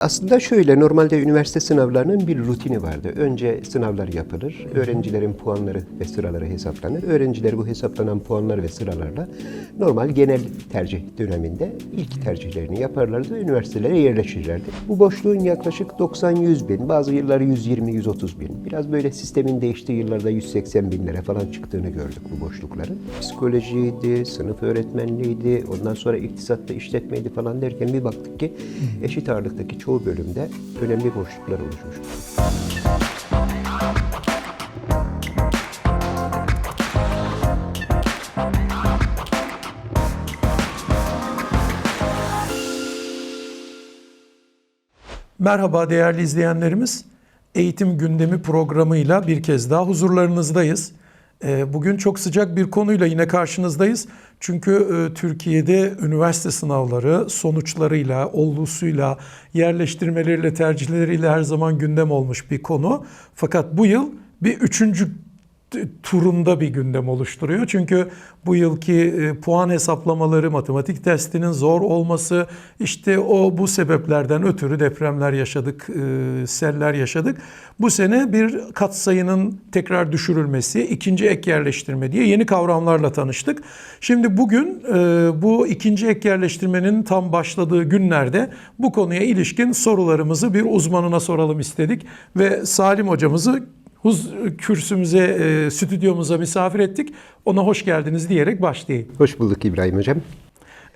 Aslında şöyle, normalde üniversite sınavlarının bir rutini vardı. Önce sınavlar yapılır, öğrencilerin puanları ve sıraları hesaplanır. Öğrenciler bu hesaplanan puanlar ve sıralarla normal genel tercih döneminde ilk tercihlerini yaparlardı ve üniversitelere yerleşirlerdi. Bu boşluğun yaklaşık 90-100 bin, bazı yıllar 120-130 bin. Biraz böyle sistemin değiştiği yıllarda 180 binlere falan çıktığını gördük bu boşlukların. Psikolojiydi, sınıf öğretmenliğiydi, ondan sonra iktisatta işletmeydi falan derken bir baktık ki eşit ağırlıktaki çoğu bölümde önemli boşluklar oluşmuş. Merhaba değerli izleyenlerimiz. Eğitim Gündemi programıyla bir kez daha huzurlarınızdayız. Ee, Bugün çok sıcak bir konuyla yine karşınızdayız. Çünkü e, Türkiye'de üniversite sınavları sonuçlarıyla, olgusuyla, yerleştirmeleriyle, tercihleriyle her zaman gündem olmuş bir konu. Fakat bu yıl bir üçüncü turunda bir gündem oluşturuyor. Çünkü bu yılki e, puan hesaplamaları, matematik testinin zor olması, işte o bu sebeplerden ötürü depremler yaşadık, e, seller yaşadık. Bu sene bir katsayının tekrar düşürülmesi, ikinci ek yerleştirme diye yeni kavramlarla tanıştık. Şimdi bugün e, bu ikinci ek yerleştirmenin tam başladığı günlerde bu konuya ilişkin sorularımızı bir uzmanına soralım istedik ve Salim hocamızı Huz kürsümüze, e, stüdyomuza misafir ettik. Ona hoş geldiniz diyerek başlayayım. Hoş bulduk İbrahim Hocam.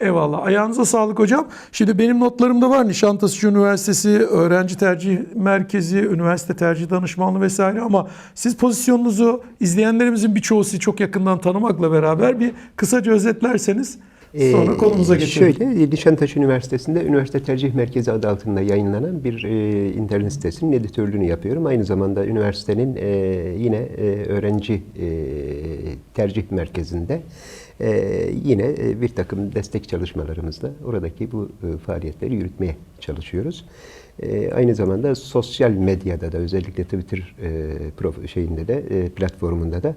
Eyvallah. Ayağınıza sağlık hocam. Şimdi benim notlarımda var Nişantaşı Üniversitesi Öğrenci Tercih Merkezi, Üniversite Tercih Danışmanlığı vesaire ama siz pozisyonunuzu izleyenlerimizin birçoğu sizi çok yakından tanımakla beraber bir kısaca özetlerseniz sonra Ee, konumuza geçelim. Şöyle, Nişantaşı Üniversitesi'nde Üniversite Tercih Merkezi adı altında yayınlanan bir e, internet sitesinin editörlüğünü yapıyorum. Aynı zamanda üniversitenin e, yine e, öğrenci e, tercih merkezinde e, yine e, bir takım destek çalışmalarımızla oradaki bu e, faaliyetleri yürütmeye çalışıyoruz. E, aynı zamanda sosyal medyada da özellikle Twitter e, prof- şeyinde de e, platformunda da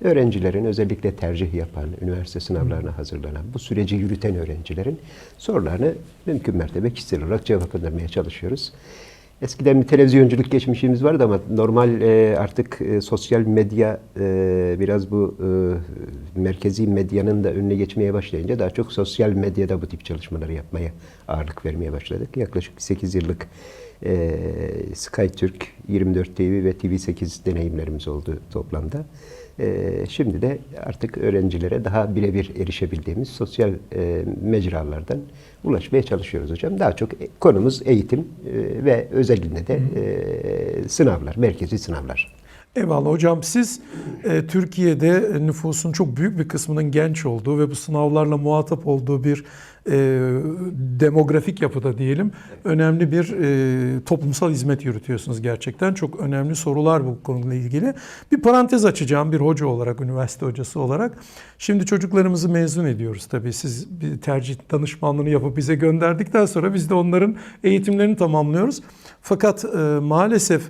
öğrencilerin özellikle tercih yapan, üniversite sınavlarına hazırlanan, bu süreci yürüten öğrencilerin sorularını mümkün mertebe kişisel olarak cevaplandırmaya çalışıyoruz. Eskiden bir televizyonculuk geçmişimiz vardı ama normal e, artık e, sosyal medya e, biraz bu merkezi medyanın da önüne geçmeye başlayınca daha çok sosyal medyada bu tip çalışmaları yapmaya ağırlık vermeye başladık. Yaklaşık 8 yıllık e, SkyTürk, 24 TV ve TV8 deneyimlerimiz oldu toplamda. E, şimdi de artık öğrencilere daha birebir erişebildiğimiz sosyal e, mecralardan ulaşmaya çalışıyoruz hocam. Daha çok e- konumuz eğitim e, ve özellikle de sınavlar, merkezi sınavlar. Eyvallah hocam siz e, Türkiye'de nüfusun çok büyük bir kısmının genç olduğu ve bu sınavlarla muhatap olduğu bir e, demografik yapıda diyelim önemli bir e, toplumsal hizmet yürütüyorsunuz gerçekten. Çok önemli sorular bu konuyla ilgili. Bir parantez açacağım bir hoca olarak, üniversite hocası olarak. Şimdi çocuklarımızı mezun ediyoruz tabii. Siz bir tercih danışmanlığını yapıp bize gönderdikten sonra biz de onların eğitimlerini tamamlıyoruz. Fakat e, maalesef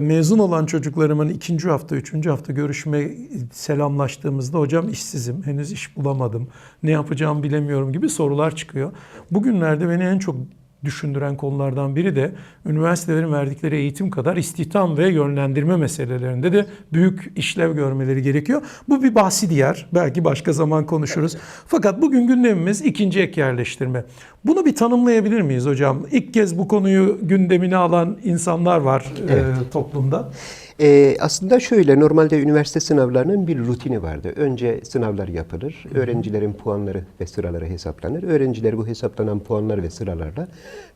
mezun olan çocuklarımın ikinci hafta, üçüncü hafta görüşme selamlaştığımızda hocam işsizim, henüz iş bulamadım, ne yapacağımı bilemiyorum gibi sorular çıkıyor. Bugünlerde beni en çok düşündüren konulardan biri de üniversitelerin verdikleri eğitim kadar istihdam ve yönlendirme meselelerinde de büyük işlev görmeleri gerekiyor. Bu bir bahsi diğer. Belki başka zaman konuşuruz. Fakat bugün gündemimiz ikinci ek yerleştirme. Bunu bir tanımlayabilir miyiz hocam? İlk kez bu konuyu gündemine alan insanlar var e, toplumda. Ee, aslında şöyle, normalde üniversite sınavlarının bir rutini vardı. Önce sınavlar yapılır, öğrencilerin puanları ve sıraları hesaplanır. Öğrenciler bu hesaplanan puanlar ve sıralarla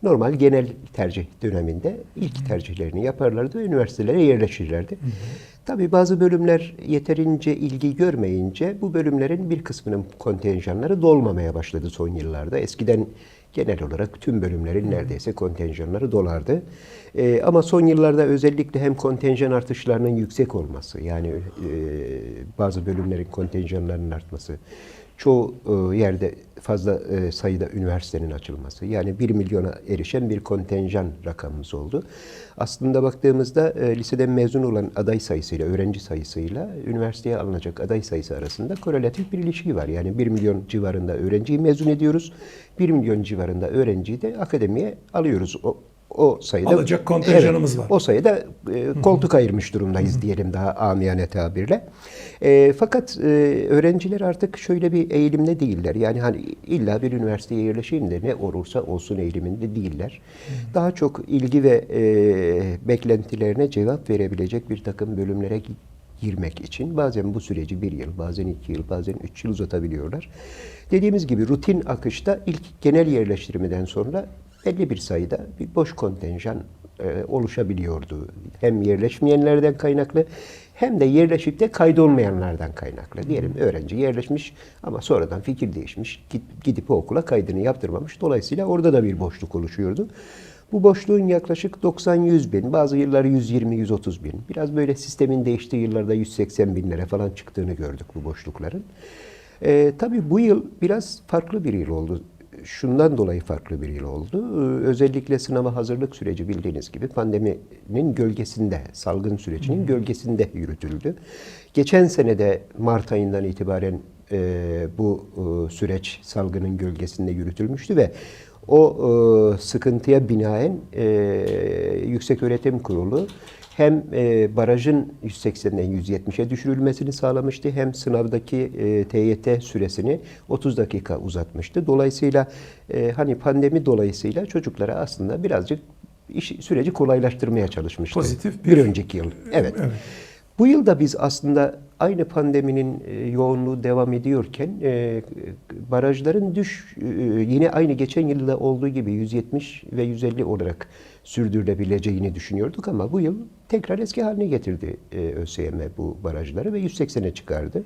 normal genel tercih döneminde ilk tercihlerini yaparlardı ve üniversitelere yerleşirlerdi. Tabii bazı bölümler yeterince ilgi görmeyince bu bölümlerin bir kısmının kontenjanları dolmamaya başladı son yıllarda. Eskiden genel olarak tüm bölümlerin neredeyse kontenjanları dolardı. Ee, ama son yıllarda özellikle hem kontenjan artışlarının yüksek olması, yani e, bazı bölümlerin kontenjanlarının artması, çoğu e, yerde fazla e, sayıda üniversitenin açılması, yani 1 milyona erişen bir kontenjan rakamımız oldu. Aslında baktığımızda e, liseden mezun olan aday sayısıyla, öğrenci sayısıyla üniversiteye alınacak aday sayısı arasında korelatif bir ilişki var. Yani 1 milyon civarında öğrenciyi mezun ediyoruz, 1 milyon civarında öğrenciyi de akademiye alıyoruz. O o sayıda Alacak kontenjanımız var. O sayıda e, koltuk ayırmış durumdayız diyelim daha amiyane tabirle. E, fakat e, öğrenciler artık şöyle bir eğilimde değiller. Yani hani illa bir üniversiteye yerleşeyim de ne olursa olsun eğiliminde değiller. Daha çok ilgi ve e, beklentilerine cevap verebilecek bir takım bölümlere gi- girmek için bazen bu süreci bir yıl, bazen iki yıl, bazen üç yıl uzatabiliyorlar. Dediğimiz gibi rutin akışta ilk genel yerleştirmeden sonra belli bir sayıda bir boş kontenjan e, oluşabiliyordu. Hem yerleşmeyenlerden kaynaklı hem de yerleşip de kaydolmayanlardan kaynaklı. Diyelim öğrenci yerleşmiş ama sonradan fikir değişmiş, gidip o okula kaydını yaptırmamış. Dolayısıyla orada da bir boşluk oluşuyordu. Bu boşluğun yaklaşık 90-100 bin, bazı yıllar 120-130 bin, biraz böyle sistemin değiştiği yıllarda 180 binlere falan çıktığını gördük bu boşlukların. Ee, tabii bu yıl biraz farklı bir yıl oldu. Şundan dolayı farklı bir yıl oldu. Ee, özellikle sınava hazırlık süreci bildiğiniz gibi pandeminin gölgesinde, salgın sürecinin gölgesinde yürütüldü. Geçen senede Mart ayından itibaren e, bu e, süreç salgının gölgesinde yürütülmüştü ve o e, sıkıntıya binaen e, Yükseköğretim Kurulu hem e, barajın 180'den 170'e düşürülmesini sağlamıştı hem sınavdaki e, TYT süresini 30 dakika uzatmıştı. Dolayısıyla e, hani pandemi dolayısıyla çocuklara aslında birazcık iş, süreci kolaylaştırmaya çalışmıştı. Pozitif bir, bir- önceki yıl. Evet. Evet. Bu yılda biz aslında aynı pandeminin e, yoğunluğu devam ediyorken e, barajların düş e, yine aynı geçen yılda olduğu gibi 170 ve 150 olarak sürdürülebileceğini düşünüyorduk ama bu yıl tekrar eski haline getirdi ÖSYM bu barajları ve 180'e çıkardı.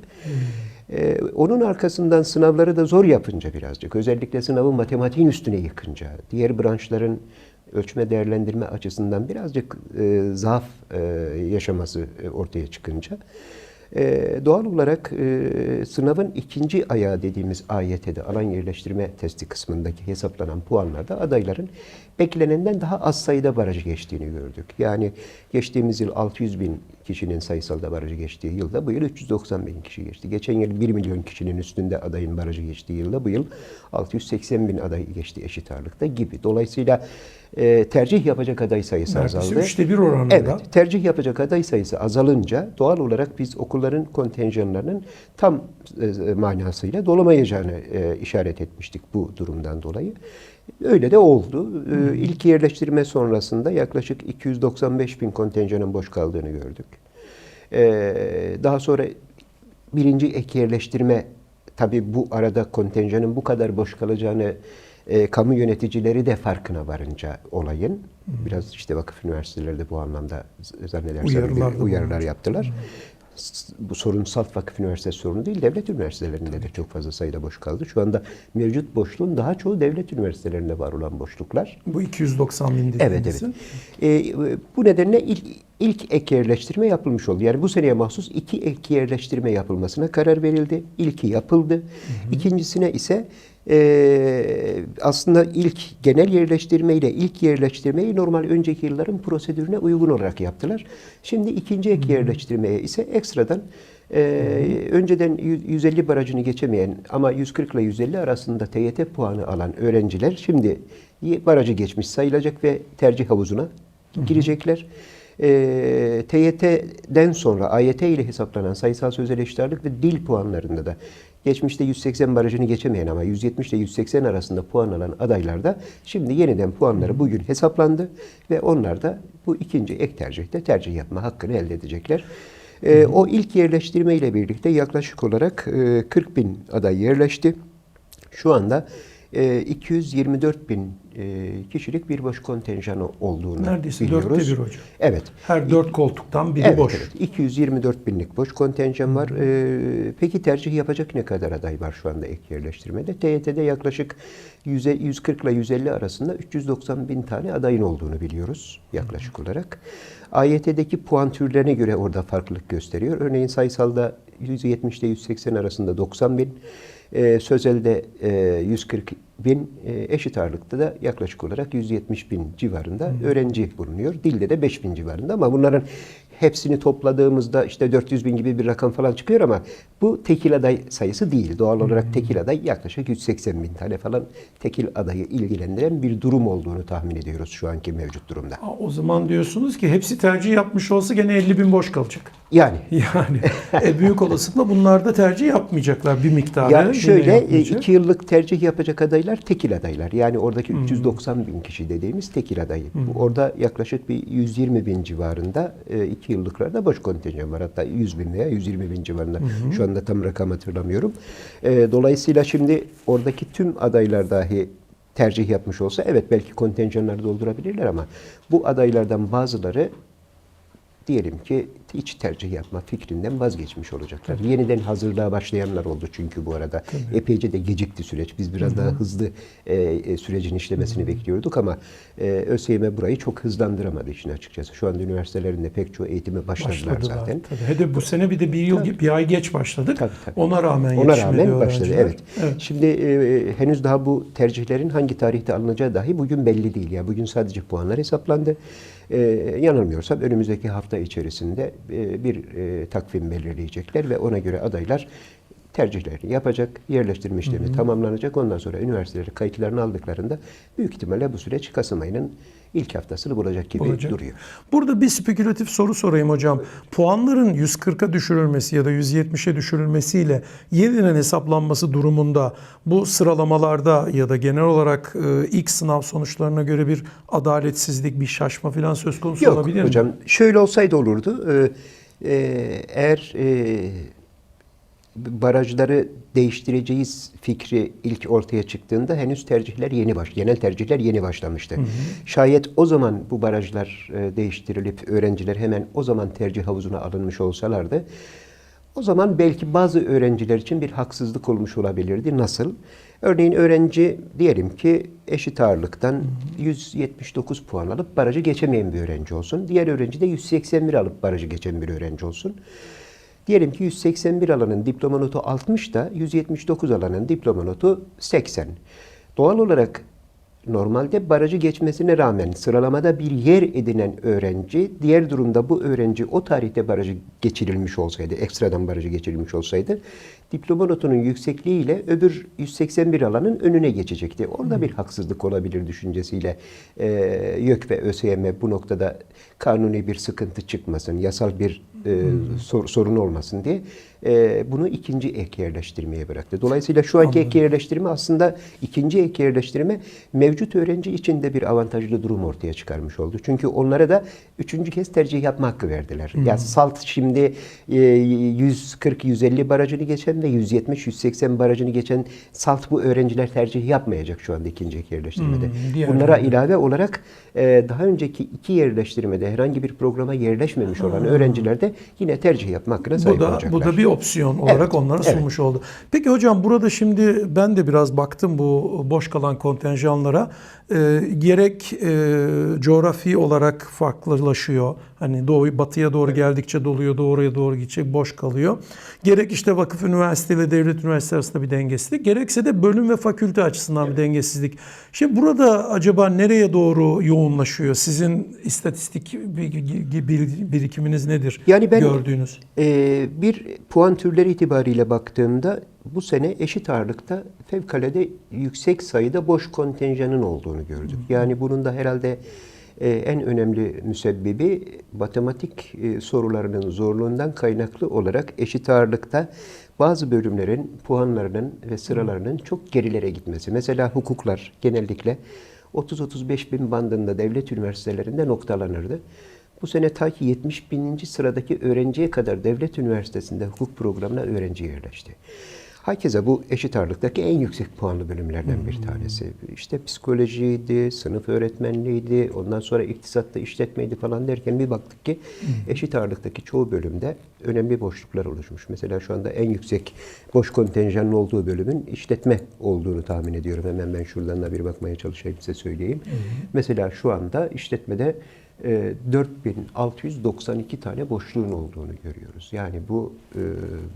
Onun arkasından sınavları da zor yapınca birazcık özellikle sınavı matematiğin üstüne yıkınca diğer branşların ölçme değerlendirme açısından birazcık e, zaaf e, yaşaması e, ortaya çıkınca e, doğal olarak e, sınavın ikinci ayağı dediğimiz AYT'de alan yerleştirme testi kısmındaki hesaplanan puanlarda adayların beklenenden daha az sayıda barajı geçtiğini gördük. Yani geçtiğimiz yıl 600 bin kişinin sayısalda barajı geçtiği yılda bu yıl 390 bin kişi geçti. Geçen yıl 1 milyon kişinin üstünde adayın barajı geçtiği yılda bu yıl 680 bin aday geçti eşit ağırlıkta gibi. Dolayısıyla e, tercih yapacak aday sayısı Neredeyse azaldı. üçte bir oranında. Evet, tercih yapacak aday sayısı azalınca doğal olarak biz okulların kontenjanlarının tam e, manasıyla dolamayacağını e, işaret etmiştik bu durumdan dolayı. Öyle de oldu. E, İlk yerleştirme sonrasında yaklaşık 295 bin kontenjanın boş kaldığını gördük. E, daha sonra birinci ek yerleştirme tabii bu arada kontenjanın bu kadar boş kalacağını e, kamu yöneticileri de farkına varınca olayın biraz işte vakıf üniversiteleri de bu anlamda zannedersem bir uyarılar bulunmuş. yaptılar. S- Bu sorun salt vakıf üniversitesi sorunu değil, devlet üniversitelerinde de çok fazla sayıda boş kaldı. Şu anda mevcut boşluğun daha çoğu devlet üniversitelerinde var olan boşluklar. Bu 290 bin Evet, evet. Ee, bu nedenle ilk, ilk ek yerleştirme yapılmış oldu. Yani bu seneye mahsus iki ek yerleştirme yapılmasına karar verildi. İlki yapıldı. İkincisine ise e, aslında ilk genel yerleştirme ile ilk yerleştirmeyi normal önceki yılların prosedürüne uygun olarak yaptılar. Şimdi ikinci ek yerleştirmeye ise ekstradan e, önceden yü- 150 barajını geçemeyen ama 140 ile 150 arasında TYT puanı alan öğrenciler şimdi barajı geçmiş sayılacak ve tercih havuzuna girecekler. E, TYT'den sonra AYT ile hesaplanan sayısal sözel ağırlık ve dil puanlarında da geçmişte 180 barajını geçemeyen ama 170 ile 180 arasında puan alan adaylar da şimdi yeniden puanları bugün hesaplandı ve onlar da bu ikinci ek tercihte tercih yapma hakkını elde edecekler. E, o ilk yerleştirme ile birlikte yaklaşık olarak e, 40 bin aday yerleşti. Şu anda e, 224 bin kişilik bir boş kontenjanı olduğunu Neredeyse biliyoruz. dörtte bir hocam. Evet. Her dört koltuktan biri Evet, boş. evet. 224 binlik boş kontenjan var. Ee, peki tercih yapacak ne kadar aday var şu anda ek yerleştirmede? TYT'de yaklaşık 100, 140 ile 150 arasında 390 bin tane adayın olduğunu biliyoruz yaklaşık olarak. AYT'deki puan türlerine göre orada farklılık gösteriyor. Örneğin sayısalda 170 ile 180 arasında 90 bin. Ee, sözelde e, 140 bin, e, eşit ağırlıkta da yaklaşık olarak 170 bin civarında öğrenci bulunuyor. Dilde de 5 bin civarında ama bunların hepsini topladığımızda işte 400 bin gibi bir rakam falan çıkıyor ama bu tekil aday sayısı değil. Doğal olarak tekil aday yaklaşık 180 bin tane falan tekil adayı ilgilendiren bir durum olduğunu tahmin ediyoruz şu anki mevcut durumda. O zaman diyorsunuz ki hepsi tercih yapmış olsa gene 50 bin boş kalacak. Yani Yani e, büyük olasılıkla bunlar da tercih yapmayacaklar bir miktarı. Ya yine şöyle e, iki yıllık tercih yapacak adaylar tekil adaylar. Yani oradaki 390 bin kişi dediğimiz tekil adayı. Bu Orada yaklaşık bir 120 bin civarında e, iki yıllıklarda boş kontenjan var. Hatta 100 bin veya 120 bin civarında. Şu anda tam rakam hatırlamıyorum. E, Dolayısıyla şimdi oradaki tüm adaylar dahi tercih yapmış olsa evet belki kontenjanları doldurabilirler ama bu adaylardan bazıları diyelim ki hiç tercih yapma fikrinden vazgeçmiş olacaklar. Yeniden hazırlığa başlayanlar oldu çünkü bu arada. Epeyce de gecikti süreç. Biz biraz daha hızlı e, e, sürecin işlemesini bekliyorduk ama e, ÖSYM burayı çok hızlandıramadı işin açıkçası. Şu anda üniversitelerinde pek çoğu eğitime başladılar, Başladılar zaten. Tabii. Hele bu sene bir de bir yıl bir ay geç başladık. Tabii, tabii. Ona rağmen Ona rağmen başladı. öğrenciler. Evet. Şimdi e, henüz daha bu tercihlerin hangi tarihte alınacağı dahi bugün belli değil. Ya bugün sadece puanlar hesaplandı. E, yanılmıyorsam önümüzdeki hafta içerisinde e, bir e, takvim belirleyecekler ve ona göre adaylar tercihlerini yapacak, yerleştirme işlemi tamamlanacak. Ondan sonra üniversiteleri kayıtlarını aldıklarında büyük ihtimalle bu süreç Kasım ayının ilk haftasını bulacak gibi Olacak. duruyor. Burada bir spekülatif soru sorayım hocam. Puanların 140'a düşürülmesi ya da 170'e düşürülmesiyle yeniden hesaplanması durumunda bu sıralamalarda ya da genel olarak e, ilk sınav sonuçlarına göre bir adaletsizlik, bir şaşma falan söz konusu Yok olabilir mi? hocam şöyle olsaydı olurdu. Ee, e, eğer e, barajları değiştireceğiz fikri ilk ortaya çıktığında henüz tercihler yeni baş, genel tercihler yeni başlamıştı. Şayet o zaman bu barajlar e, değiştirilip öğrenciler hemen o zaman tercih havuzuna alınmış olsalardı, o zaman belki bazı öğrenciler için bir haksızlık olmuş olabilirdi. Nasıl? Örneğin öğrenci diyelim ki eşit ağırlıktan 179 puan alıp barajı geçemeyen bir öğrenci olsun. Diğer öğrenci de 181 alıp barajı geçen bir öğrenci olsun. Diyelim ki 181 alanın diploma notu 60 da 179 alanın diploma notu 80. Doğal olarak normalde barajı geçmesine rağmen sıralamada bir yer edinen öğrenci, diğer durumda bu öğrenci o tarihte barajı geçirilmiş olsaydı, ekstradan barajı geçirilmiş olsaydı, diploma notunun yüksekliğiyle öbür 181 alanın önüne geçecekti. Orada bir haksızlık olabilir düşüncesiyle e, YÖK ve ÖSYM bu noktada kanuni bir sıkıntı çıkmasın, yasal bir e, sor- sorun olmasın diye e, bunu ikinci ek yerleştirmeye bıraktı. Dolayısıyla şu anki ek yerleştirme aslında ikinci ek yerleştirme mevcut öğrenci için de bir avantajlı durum ortaya çıkarmış oldu. Çünkü onlara da üçüncü kez tercih yapma hakkı verdiler. Ya SALT şimdi e, 140-150 barajını geçen ve 170-180 barajını geçen SALT bu öğrenciler tercih yapmayacak şu anda ikinci yerleştirmede. Hmm, Bunlara öğrenciler. ilave olarak e, daha önceki iki yerleştirmede herhangi bir programa yerleşmemiş olan öğrenciler de yine tercih yapma hakkına sahip Bu da, olacaklar. bu da bir opsiyon olarak Evet, onlara evet. sunmuş oldu. Peki hocam burada şimdi ben de biraz baktım bu boş kalan kontenjanlara. Ee, gerek e, coğrafi olarak farklılaşıyor. Hani doğu batıya doğru geldikçe doluyor, doğruya doğru gidecek boş kalıyor. Gerek işte vakıf üniversite ve devlet üniversite arasında bir dengesizlik, gerekse de bölüm ve fakülte açısından bir dengesizlik. Şimdi burada acaba nereye doğru yoğunlaşıyor? Sizin istatistik bir- bir- birikiminiz nedir? Yani ben- gördüğünüz. Ee, bir puan türleri itibariyle baktığımda bu sene eşit ağırlıkta fevkalade yüksek sayıda boş kontenjanın olduğunu gördük. Yani bunun da herhalde e, en önemli müsebbibi matematik e, sorularının zorluğundan kaynaklı olarak eşit ağırlıkta bazı bölümlerin puanlarının ve sıralarının çok gerilere gitmesi. Mesela hukuklar genellikle 30-35 bin bandında devlet üniversitelerinde noktalanırdı. Bu sene ta ki 70 bininci sıradaki öğrenciye kadar devlet üniversitesinde hukuk programına öğrenci yerleşti. Herkese bu eşit ağırlıktaki en yüksek puanlı bölümlerden bir tanesi. İşte psikolojiydi, sınıf öğretmenliğiydi, ondan sonra iktisatta işletmeydi falan derken bir baktık ki eşit ağırlıktaki çoğu bölümde önemli boşluklar oluşmuş. Mesela şu anda en yüksek boş kontenjanın olduğu bölümün işletme olduğunu tahmin ediyorum. Hemen ben şuradan da bir bakmaya çalışayım size söyleyeyim. Mesela şu anda işletmede e, 4692 tane boşluğun olduğunu görüyoruz. Yani bu e,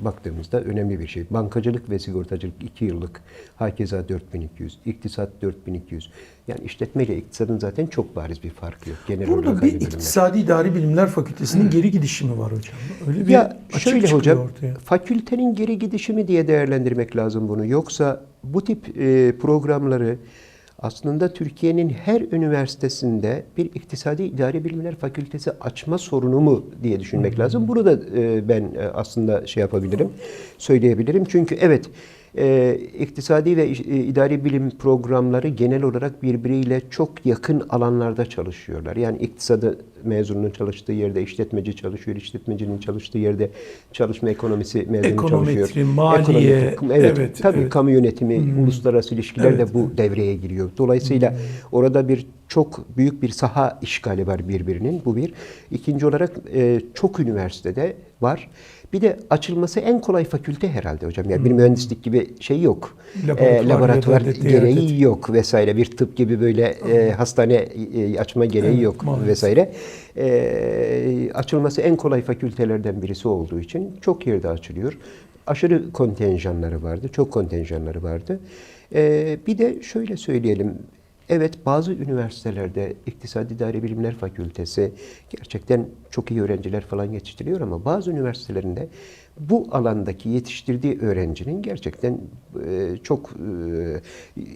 baktığımızda önemli bir şey. Bankacılık ve sigortacılık 2 yıllık, hakeza 4200, iktisat 4200. Yani işletme ile iktisadın zaten çok bariz bir farkı yok. Genel Burada bir iktisadi idari bilimler fakültesinin geri gidişi mi var hocam? Öyle bir Ya şöyle hocam, ortaya. fakültenin geri gidişi mi diye değerlendirmek lazım bunu. Yoksa bu tip e, programları aslında Türkiye'nin her üniversitesinde bir iktisadi idari bilimler fakültesi açma sorunu mu diye düşünmek lazım. Bunu da e, ben e, aslında şey yapabilirim, söyleyebilirim. Çünkü evet e, iktisadi ve e, idari bilim programları genel olarak birbiriyle çok yakın alanlarda çalışıyorlar. Yani iktisadı mezununun çalıştığı yerde işletmeci çalışıyor, işletmecinin çalıştığı yerde çalışma ekonomisi mezunu Ekonometri, çalışıyor. maliye, Ekonometri, evet, evet, tabii evet. kamu yönetimi, uluslararası ilişkiler Evet, de bu devreye giriyor. Dolayısıyla orada bir çok büyük bir saha işgali var birbirinin. Bu bir. İkinci olarak e, çok üniversitede var. Bir de açılması en kolay fakülte herhalde hocam. Yani bir mühendislik gibi şey yok. Laboratuvar E, laboratuvar gereği yok vesaire. Bir tıp gibi böyle e, hastane e, açma gereği Evet, yok maalesef. vesaire. E, açılması en kolay fakültelerden birisi olduğu için çok yerde açılıyor. Aşırı kontenjanları vardı, çok kontenjanları vardı. E, bir de şöyle söyleyelim, evet bazı üniversitelerde İktisadi İdari Bilimler Fakültesi gerçekten çok iyi öğrenciler falan yetiştiriyor ama bazı üniversitelerinde bu alandaki yetiştirdiği öğrencinin gerçekten e, çok e,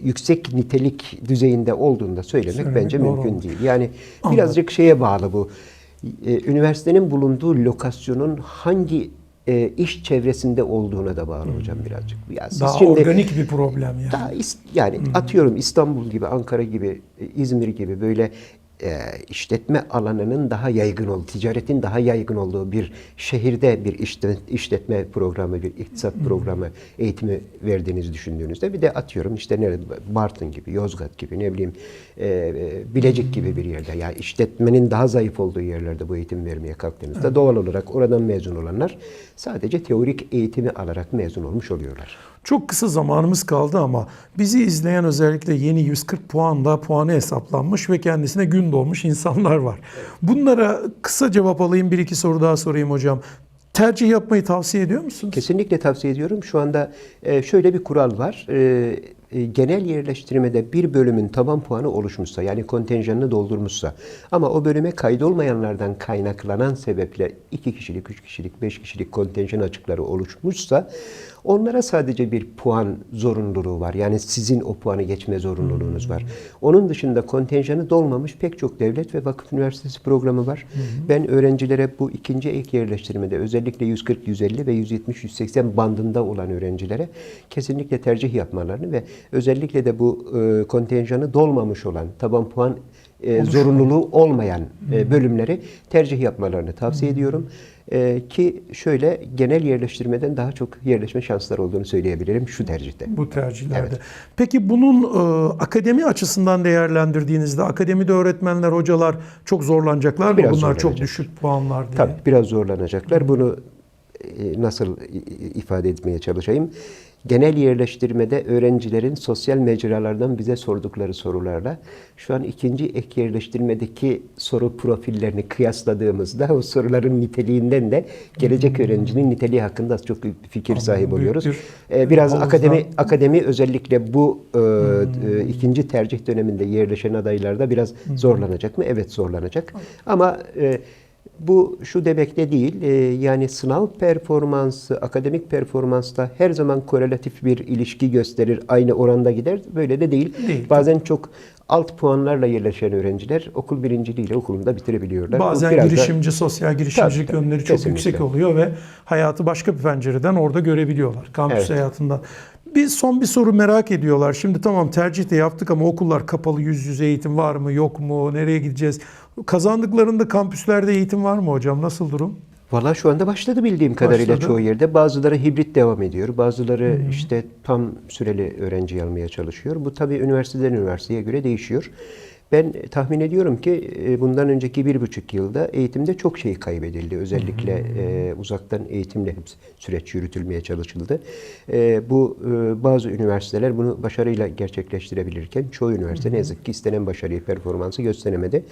yüksek nitelik düzeyinde olduğunu da söylemek, Söylemek bence doğru mümkün olur. değil. Yani Anladım. birazcık şeye bağlı bu. E, üniversitenin bulunduğu lokasyonun hangi e, iş çevresinde olduğuna da bağlı hocam birazcık. Ya siz Daha şimdi- organik bir problem yani. daha is- yani atıyorum İstanbul gibi, Ankara gibi, e, İzmir gibi böyle e, işletme alanının daha yaygın olduğu, ticaretin daha yaygın olduğu bir şehirde bir işletme, işletme programı, bir iktisat programı eğitimi verdiğinizi düşündüğünüzde bir de atıyorum işte nerede Bartın gibi, Yozgat gibi, ne bileyim e, e, Bilecik gibi bir yerde. Yani işletmenin daha zayıf olduğu yerlerde bu eğitim vermeye kalktığınızda doğal olarak oradan mezun olanlar sadece teorik eğitimi alarak mezun olmuş oluyorlar. Çok kısa zamanımız kaldı ama bizi izleyen özellikle yeni 140 puanla puanı hesaplanmış ve kendisine gün doğmuş insanlar var. Bunlara kısa cevap alayım bir iki soru daha sorayım hocam. Tercih yapmayı tavsiye ediyor musunuz? Kesinlikle tavsiye ediyorum. Şu anda e, şöyle bir kural var. E, e, genel yerleştirmede bir bölümün taban puanı oluşmuşsa yani kontenjanını doldurmuşsa ama o bölüme kaydolmayanlardan kaynaklanan sebeple iki kişilik, üç kişilik, beş kişilik kontenjan açıkları oluşmuşsa onlara sadece bir puan zorunluluğu var. Yani sizin o puanı geçme zorunluluğunuz var. Onun dışında kontenjanı dolmamış pek çok devlet ve vakıf üniversitesi programı var. Ben öğrencilere bu ikinci ek yerleştirmede özellikle 140, 150 ve 170, 180 bandında olan öğrencilere kesinlikle tercih yapmalarını ve özellikle de bu e, kontenjanı dolmamış olan taban puan e, zorunluluğu olmayan e, bölümleri tercih yapmalarını tavsiye ediyorum. E, ki şöyle genel yerleştirmeden daha çok yerleşme şansları olduğunu söyleyebilirim şu tercihte. Bu tercihlerde. Evet. Peki bunun e, akademi açısından değerlendirdiğinizde akademide öğretmenler, hocalar çok zorlanacaklar mı? Biraz Bunlar çok düşük puanlar diye. Tabii biraz zorlanacaklar. Bunu e, nasıl ifade etmeye çalışayım? Genel yerleştirmede öğrencilerin sosyal mecralardan bize sordukları sorularla şu an ikinci ek yerleştirmedeki soru profillerini kıyasladığımızda o soruların niteliğinden de gelecek öğrencinin niteliği hakkında az çok fikir sahibi oluyoruz. Ee, Biraz akademi akademi özellikle bu e, e, ikinci tercih döneminde yerleşen adaylarda biraz zorlanacak mı? Evet zorlanacak. Ama e, bu şu demek de değil. e, yani sınav performansı, akademik performansla her zaman korelatif bir ilişki gösterir. Aynı oranda gider. Böyle de değil. Değil. Bazen çok alt puanlarla yerleşen öğrenciler okul birinciliğiyle okulunu da bitirebiliyorlar. Bazen biraz da- girişimci, sosyal girişimcilik tabii. yönleri çok Kesinlikle. yüksek oluyor ve hayatı başka bir pencereden orada görebiliyorlar. Kampüs Evet. hayatında. Bir son bir soru merak ediyorlar. Şimdi tamam tercih de yaptık ama okullar kapalı yüz yüze eğitim var mı yok mu nereye gideceğiz? Kazandıklarında kampüslerde eğitim var mı hocam? Nasıl durum? Valla şu anda başladı bildiğim kadarıyla Başladı. çoğu yerde. Bazıları hibrit devam ediyor. Bazıları işte tam süreli öğrenci almaya çalışıyor. Bu tabii üniversiteden üniversiteye göre değişiyor. Ben tahmin ediyorum ki e, bundan önceki bir buçuk yılda eğitimde çok şey kaybedildi. Özellikle e, uzaktan eğitimle hep süreç yürütülmeye çalışıldı. E, bu e, bazı üniversiteler bunu başarıyla gerçekleştirebilirken çoğu üniversite ne yazık ki istenen başarıyı, performansı gösteremedi.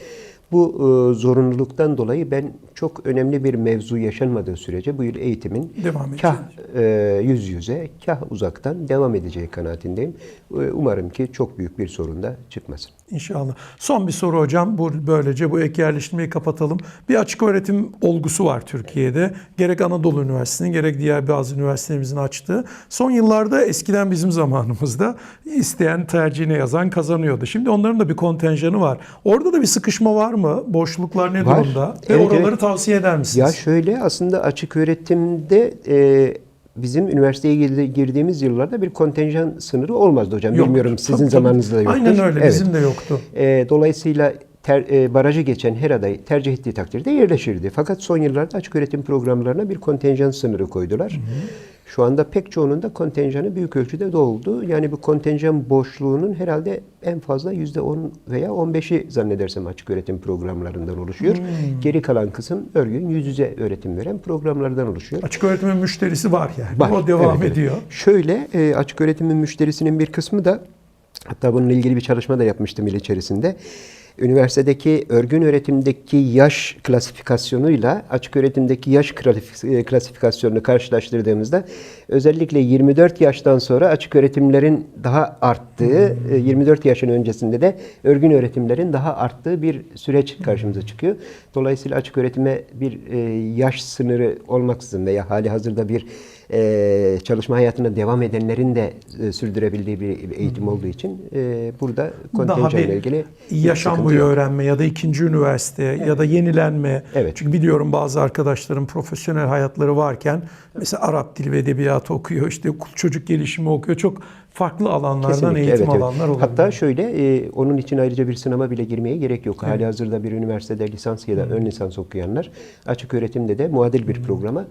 Bu e, zorunluluktan dolayı ben çok önemli bir mevzu yaşanmadığı sürece bu yıl eğitimin Devam kah e, yüz yüze, kah uzaktan devam edeceği kanaatindeyim. E, umarım ki çok büyük bir sorun da çıkmasın. İnşallah. Son bir soru hocam. Bu böylece bu ek yerleştirmeyi kapatalım. Bir açık öğretim olgusu var Türkiye'de. Gerek Anadolu Üniversitesi'nin gerek diğer bazı üniversitelerimizin açtığı. Son yıllarda eskiden bizim zamanımızda isteyen tercihine yazan kazanıyordu. Şimdi onların da bir kontenjanı var. Orada da bir sıkışma var mı? Boşluklar ne Var. durumda? Ve Evet, oraları evet. tavsiye eder misiniz? Ya şöyle aslında açık öğretimde e, bizim üniversiteye girdi- girdiğimiz yıllarda bir kontenjan sınırı olmazdı hocam. Yok. Bilmiyorum sizin Tabii, zamanınızda da yoktur. Aynen öyle. Evet. Bizim de yoktu. E, dolayısıyla ter, e, barajı geçen her aday tercih ettiği takdirde yerleşirdi. Fakat son yıllarda açık öğretim programlarına bir kontenjan sınırı koydular. Şu anda pek çoğunun da kontenjanı büyük ölçüde doldu. Yani bu kontenjan boşluğunun herhalde en fazla %10 veya 15'i zannedersem açık öğretim programlarından oluşuyor. Geri kalan kısım örgün yüz yüze öğretim veren programlardan oluşuyor. Açık öğretimin müşterisi var yani. Var, O devam evet, evet. ediyor. Şöyle e, açık öğretimin müşterisinin bir kısmı da hatta bununla ilgili bir çalışma da yapmıştım yıl içerisinde. Üniversitedeki örgün öğretimdeki yaş klasifikasyonuyla açık öğretimdeki yaş e, klasifikasyonunu karşılaştırdığımızda özellikle 24 yaştan sonra açık öğretimlerin daha arttığı, e, 24 yaşın öncesinde de örgün öğretimlerin daha arttığı bir süreç karşımıza çıkıyor. Dolayısıyla açık öğretime bir e, yaş sınırı olmaksızın veya hali hazırda bir e, çalışma hayatına devam edenlerin de e, sürdürebildiği bir eğitim olduğu için e, burada kontenjanla ilgili yaşam boyu öğrenme ya da ikinci üniversite ya da yenilenme. Evet. Çünkü biliyorum bazı arkadaşların profesyonel hayatları varken mesela Arap dili ve edebiyatı okuyor, işte çocuk gelişimi okuyor. Çok farklı alanlardan Kesinlikle, eğitim evet, evet. alanlar oluyor. Hatta şöyle e, onun için ayrıca bir sınava bile girmeye gerek yok. Hali hazırda bir üniversitede lisans ya da ön lisans okuyanlar açık öğretimde de muadil bir programa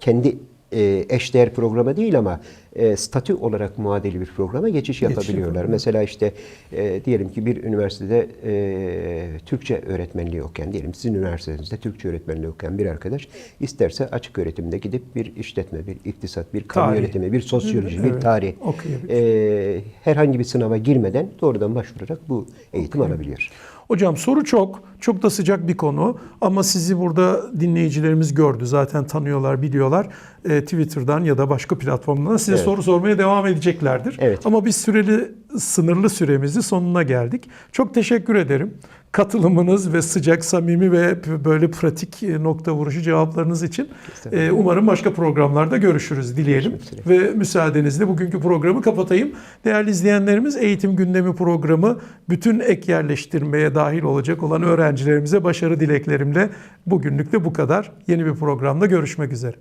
kendi e, eşdeğer programa değil ama e, statü olarak muadil bir programa geçiş yapabiliyorlar. yapabiliyor. Mesela işte e, diyelim ki bir üniversitede e, Türkçe öğretmenliği okuyan, diyelim sizin üniversitenizde Türkçe öğretmenliği okuyan bir arkadaş isterse açık öğretimde gidip bir işletme, bir iktisat, bir kamu Tarih. yönetimi, bir sosyoloji, bir Evet, tarih okuyabilir. e, herhangi bir sınava girmeden doğrudan başvurarak bu eğitim alabiliyor. Hocam soru çok, çok da sıcak bir konu ama sizi burada dinleyicilerimiz gördü. Zaten tanıyorlar, biliyorlar. Ee, Twitter'dan ya da başka platformdan size Evet. soru sormaya devam edeceklerdir. Evet. Ama biz süreli, sınırlı süremizin sonuna geldik. Çok teşekkür ederim. Katılımınız ve sıcak, samimi ve böyle pratik e, nokta vuruşu cevaplarınız için. Ee, umarım başka programlarda görüşürüz dileyelim. Ve müsaadenizle bugünkü programı kapatayım. Değerli izleyenlerimiz eğitim gündemi programı bütün ek yerleştirmeye dahil olacak olan öğrencilerimize başarı dileklerimle bugünlük de bu kadar. Yeni bir programda görüşmek üzere.